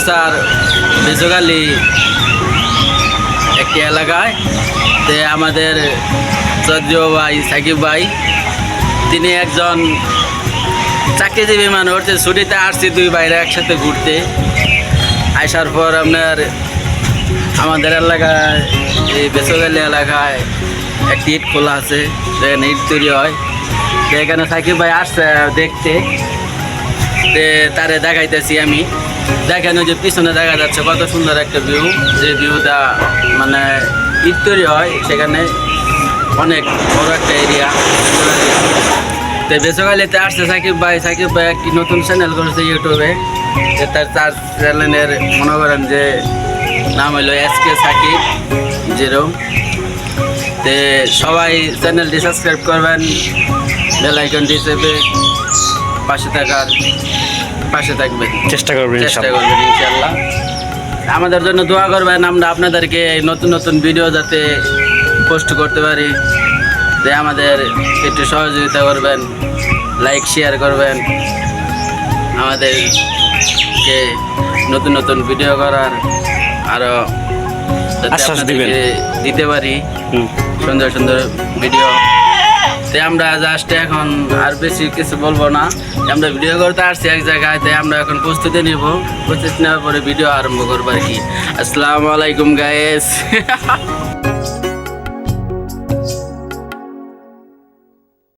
চৌরাস্তার বেসগালি একটি এলাকায়। তে আমাদের চন্দ্র ভাই, সাকিব ভাই, তিনি একজন চাকরিজীবী মানুষ। ছুটিতে আসছি দুই বাইরে একসাথে ঘুরতে। আসার পর আপনার আমাদের এলাকায়, এই বেসরকারি এলাকায় একটি ইট খোলা আছে। যেখানে ইট তৈরি হয়। এখানে সাকিব ভাই আসছে দেখতে। তারে দেখাইতেছি আমি। দেখেন ওই যে পিছনে দেখা যাচ্ছে কত সুন্দর একটা ভিউ যে ভিউটা মানে ইট তৈরি হয়, সেখানে অনেক বড় একটা এরিয়া তো বেসরকারিতে আসছে সাকিব ভাই। সাকিব ভাই একটি নতুন চ্যানেল করেছে ইউটিউবে যে তার চার চ্যানেলের মনে করেন যে নাম হলো এস কে সাকিব জিরো। তে সবাই চ্যানেলটি সাবস্ক্রাইব করবেন বেল চেপে পাশে থাকার পাশে থাকবেন চেষ্টা করবেন চেষ্টা করবেন ইনশাল্লাহ। আমাদের জন্য দোয়া করবেন আমরা আপনাদেরকে নতুন নতুন ভিডিও যাতে পোস্ট করতে পারি। যে আমাদের একটু সহযোগিতা করবেন লাইক শেয়ার করবেন। আমাদেরকে নতুন নতুন ভিডিও করার আরও আশ্বাস দিবেন। দিতে পারি। সুন্দর সুন্দর ভিডিও তে আমরা জাস্ট এখন আর বেশি কিছু বলব না। আমরা ভিডিও করতে আসছি এক জায়গায়, তাই আমরা এখন প্রস্তুতি নিব। প্রস্তুতি নেওয়ার পরে ভিডিও আরম্ভ করব আর কি। আসসালামু আলাইকুম গায়েস